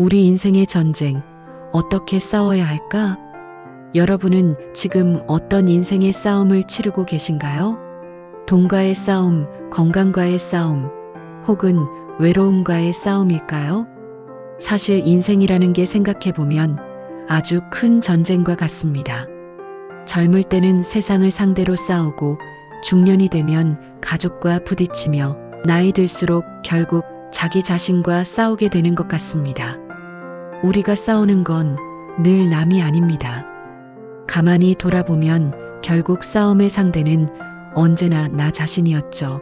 우리 인생의 전쟁, 어떻게 싸워야 할까? 여러분은 지금 어떤 인생의 싸움을 치르고 계신가요? 돈과의 싸움, 건강과의 싸움, 혹은 외로움과의 싸움일까요? 사실 인생이라는 게 생각해보면 아주 큰 전쟁과 같습니다. 젊을 때는 세상을 상대로 싸우고 중년이 되면 가족과 부딪히며 나이 들수록 결국 자기 자신과 싸우게 되는 것 같습니다. 우리가 싸우는 건 늘 남이 아닙니다. 가만히 돌아보면 결국 싸움의 상대는 언제나 나 자신이었죠.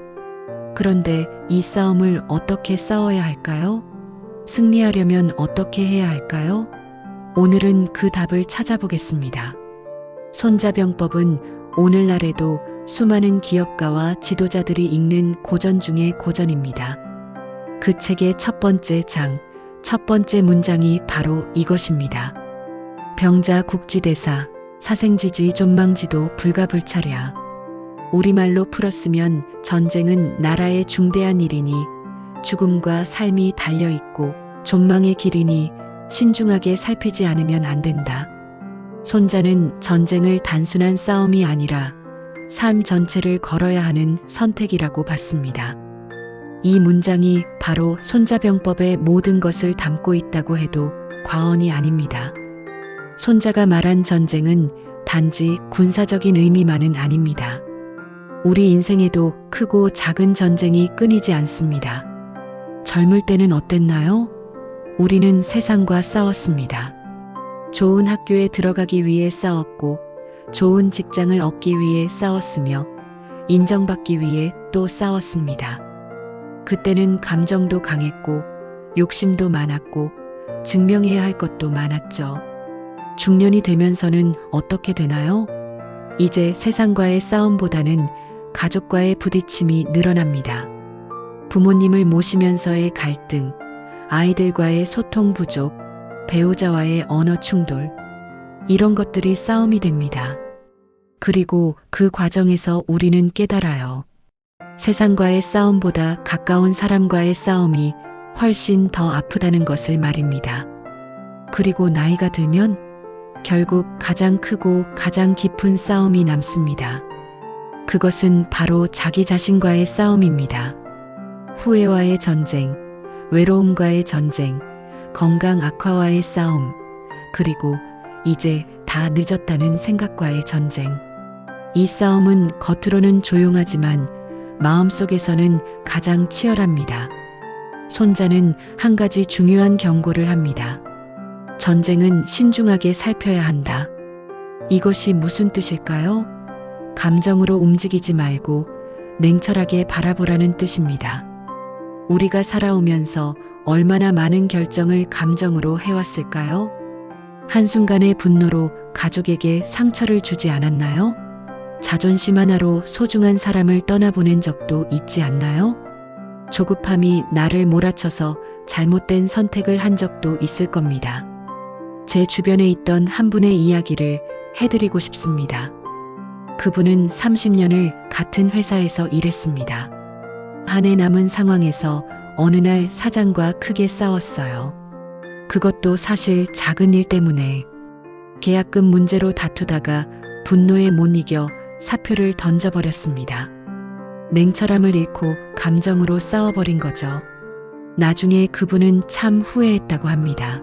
그런데 이 싸움을 어떻게 싸워야 할까요? 승리하려면 어떻게 해야 할까요? 오늘은 그 답을 찾아보겠습니다. 손자병법은 오늘날에도 수많은 기업가와 지도자들이 읽는 고전 중의 고전입니다. 그 책의 첫 번째 장, 첫 번째 문장이 바로 이것입니다. 병자 국지대사, 사생지지 존망지도 불가불차랴. 우리말로 풀었으면 전쟁은 나라의 중대한 일이니 죽음과 삶이 달려있고 존망의 길이니 신중하게 살피지 않으면 안 된다. 손자는 전쟁을 단순한 싸움이 아니라 삶 전체를 걸어야 하는 선택이라고 봤습니다. 이 문장이 바로 손자병법의 모든 것을 담고 있다고 해도 과언이 아닙니다. 손자가 말한 전쟁은 단지 군사적인 의미만은 아닙니다. 우리 인생에도 크고 작은 전쟁이 끊이지 않습니다. 젊을 때는 어땠나요? 우리는 세상과 싸웠습니다. 좋은 학교에 들어가기 위해 싸웠고, 좋은 직장을 얻기 위해 싸웠으며, 인정받기 위해 또 싸웠습니다. 그때는 감정도 강했고, 욕심도 많았고, 증명해야 할 것도 많았죠. 중년이 되면서는 어떻게 되나요? 이제 세상과의 싸움보다는 가족과의 부딪힘이 늘어납니다. 부모님을 모시면서의 갈등, 아이들과의 소통 부족, 배우자와의 언어 충돌, 이런 것들이 싸움이 됩니다. 그리고 그 과정에서 우리는 깨달아요. 세상과의 싸움보다 가까운 사람과의 싸움이 훨씬 더 아프다는 것을 말입니다. 그리고 나이가 들면 결국 가장 크고 가장 깊은 싸움이 남습니다. 그것은 바로 자기 자신과의 싸움입니다. 후회와의 전쟁, 외로움과의 전쟁, 건강 악화와의 싸움, 그리고 이제 다 늦었다는 생각과의 전쟁. 이 싸움은 겉으로는 조용하지만 마음속에서는 가장 치열합니다. 손자는 한 가지 중요한 경고를 합니다. 전쟁은 신중하게 살펴야 한다. 이것이 무슨 뜻일까요? 감정으로 움직이지 말고 냉철하게 바라보라는 뜻입니다. 우리가 살아오면서 얼마나 많은 결정을 감정으로 해왔을까요? 한순간의 분노로 가족에게 상처를 주지 않았나요? 자존심 하나로 소중한 사람을 떠나보낸 적도 있지 않나요? 조급함이 나를 몰아쳐서 잘못된 선택을 한 적도 있을 겁니다. 제 주변에 있던 한 분의 이야기를 해드리고 싶습니다. 그분은 30년을 같은 회사에서 일했습니다. 한 해 남은 상황에서 어느 날 사장과 크게 싸웠어요. 그것도 사실 작은 일 때문에 계약금 문제로 다투다가 분노에 못 이겨 사표를 던져버렸습니다. 냉철함을 잃고 감정으로 싸워버린 거죠. 나중에 그분은 참 후회했다고 합니다.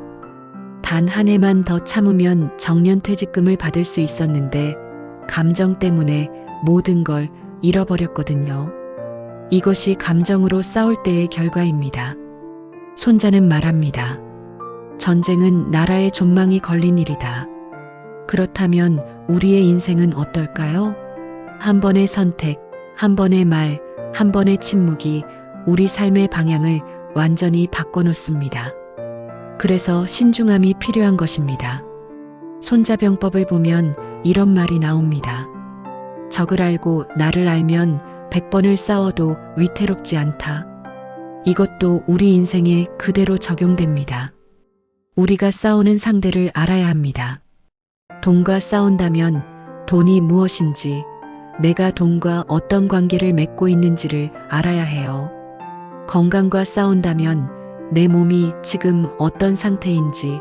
단 한 해만 더 참으면 정년퇴직금을 받을 수 있었는데 감정 때문에 모든 걸 잃어버렸거든요. 이것이 감정으로 싸울 때의 결과입니다. 손자는 말합니다. 전쟁은 나라의 존망이 걸린 일이다. 그렇다면 우리의 인생은 어떨까요? 한 번의 선택, 한 번의 말, 한 번의 침묵이 우리 삶의 방향을 완전히 바꿔놓습니다. 그래서 신중함이 필요한 것입니다. 손자병법을 보면 이런 말이 나옵니다. 적을 알고 나를 알면 백 번을 싸워도 위태롭지 않다. 이것도 우리 인생에 그대로 적용됩니다. 우리가 싸우는 상대를 알아야 합니다. 돈과 싸운다면 돈이 무엇인지, 내가 돈과 어떤 관계를 맺고 있는지를 알아야 해요. 건강과 싸운다면 내 몸이 지금 어떤 상태인지,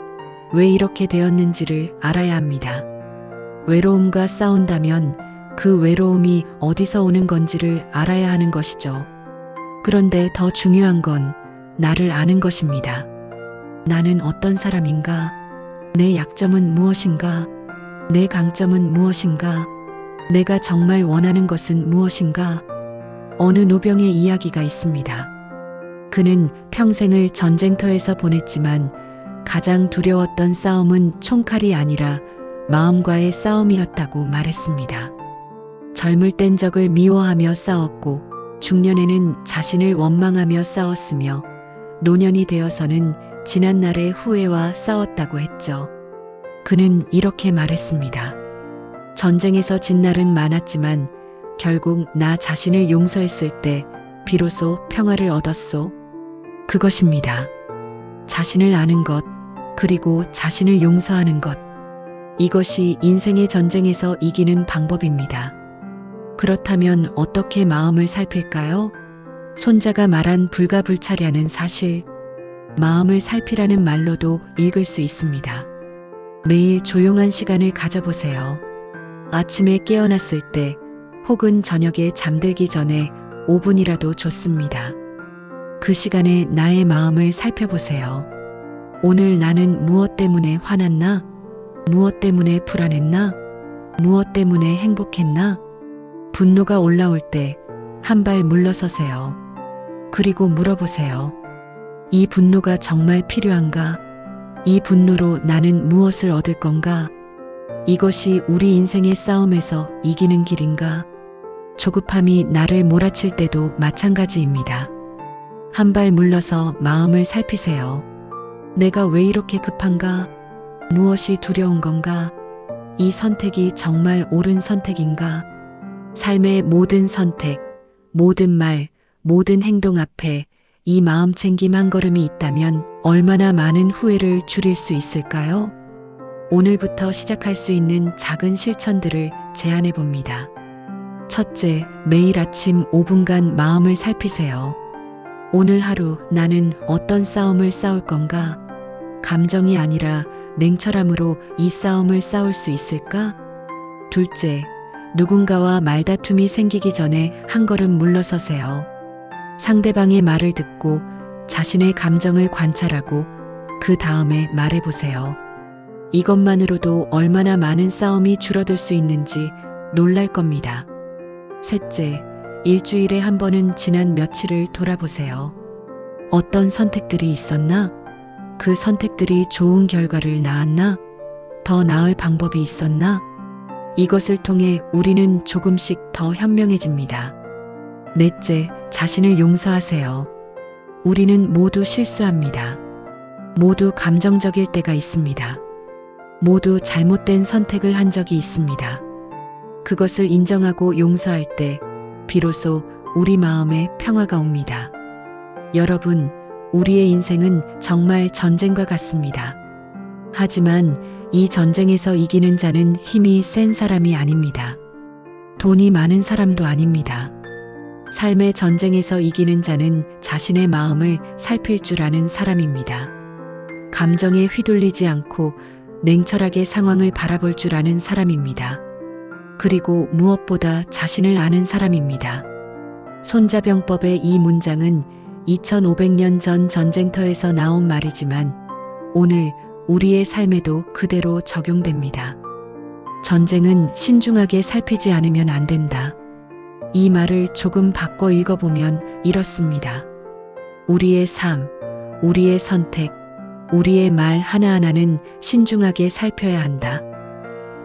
왜 이렇게 되었는지를 알아야 합니다. 외로움과 싸운다면 그 외로움이 어디서 오는 건지를 알아야 하는 것이죠. 그런데 더 중요한 건 나를 아는 것입니다. 나는 어떤 사람인가? 내 약점은 무엇인가? 내 강점은 무엇인가? 내가 정말 원하는 것은 무엇인가? 어느 노병의 이야기가 있습니다. 그는 평생을 전쟁터에서 보냈지만 가장 두려웠던 싸움은 총칼이 아니라 마음과의 싸움이었다고 말했습니다. 젊을 땐 적을 미워하며 싸웠고 중년에는 자신을 원망하며 싸웠으며 노년이 되어서는 지난 날의 후회와 싸웠다고 했죠. 그는 이렇게 말했습니다. 전쟁에서 진 날은 많았지만 결국 나 자신을 용서했을 때 비로소 평화를 얻었소. 그것입니다. 자신을 아는 것, 그리고 자신을 용서하는 것. 이것이 인생의 전쟁에서 이기는 방법입니다. 그렇다면 어떻게 마음을 살필까요? 손자가 말한 불가불차ля는 사실, 마음을 살피라는 말로도 읽을 수 있습니다. 매일 조용한 시간을 가져보세요. 아침에 깨어났을 때 혹은 저녁에 잠들기 전에 5분이라도 좋습니다. 그 시간에 나의 마음을 살펴보세요. 오늘 나는 무엇 때문에 화났나? 무엇 때문에 불안했나? 무엇 때문에 행복했나? 분노가 올라올 때 한 발 물러서세요. 그리고 물어보세요. 이 분노가 정말 필요한가? 이 분노로 나는 무엇을 얻을 건가? 이것이 우리 인생의 싸움에서 이기는 길인가? 조급함이 나를 몰아칠 때도 마찬가지입니다. 한 발 물러서 마음을 살피세요. 내가 왜 이렇게 급한가? 무엇이 두려운 건가? 이 선택이 정말 옳은 선택인가? 삶의 모든 선택, 모든 말, 모든 행동 앞에 이 마음 챙김 한 걸음이 있다면 얼마나 많은 후회를 줄일 수 있을까요? 오늘부터 시작할 수 있는 작은 실천들을 제안해 봅니다. 첫째, 매일 아침 5분간 마음을 살피세요. 오늘 하루 나는 어떤 싸움을 싸울 건가? 감정이 아니라 냉철함으로 이 싸움을 싸울 수 있을까? 둘째, 누군가와 말다툼이 생기기 전에 한 걸음 물러서세요. 상대방의 말을 듣고 자신의 감정을 관찰하고 그 다음에 말해보세요. 이것만으로도 얼마나 많은 싸움이 줄어들 수 있는지 놀랄 겁니다. 셋째, 일주일에 한 번은 지난 며칠을 돌아보세요. 어떤 선택들이 있었나? 그 선택들이 좋은 결과를 낳았나? 더 나을 방법이 있었나? 이것을 통해 우리는 조금씩 더 현명해집니다. 넷째, 자신을 용서하세요. 우리는 모두 실수합니다. 모두 감정적일 때가 있습니다. 모두 잘못된 선택을 한 적이 있습니다. 그것을 인정하고 용서할 때 비로소 우리 마음에 평화가 옵니다. 여러분, 우리의 인생은 정말 전쟁과 같습니다. 하지만 이 전쟁에서 이기는 자는 힘이 센 사람이 아닙니다. 돈이 많은 사람도 아닙니다. 삶의 전쟁에서 이기는 자는 자신의 마음을 살필 줄 아는 사람입니다. 감정에 휘둘리지 않고 냉철하게 상황을 바라볼 줄 아는 사람입니다. 그리고 무엇보다 자신을 아는 사람입니다. 손자병법의 이 문장은 2500년 전 전쟁터에서 나온 말이지만 오늘 우리의 삶에도 그대로 적용됩니다. 전쟁은 신중하게 살피지 않으면 안 된다. 이 말을 조금 바꿔 읽어보면 이렇습니다. 우리의 삶, 우리의 선택, 우리의 말 하나하나는 신중하게 살펴야 한다.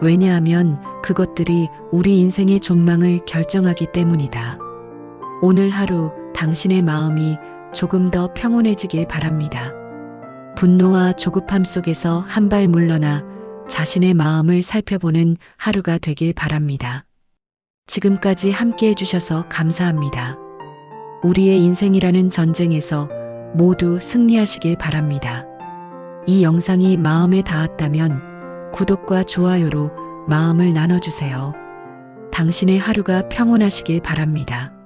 왜냐하면 그것들이 우리 인생의 존망을 결정하기 때문이다. 오늘 하루 당신의 마음이 조금 더 평온해지길 바랍니다. 분노와 조급함 속에서 한 발 물러나 자신의 마음을 살펴보는 하루가 되길 바랍니다. 지금까지 함께 해주셔서 감사합니다. 우리의 인생이라는 전쟁에서 모두 승리하시길 바랍니다. 이 영상이 마음에 닿았다면 구독과 좋아요로 마음을 나눠주세요. 당신의 하루가 평온하시길 바랍니다.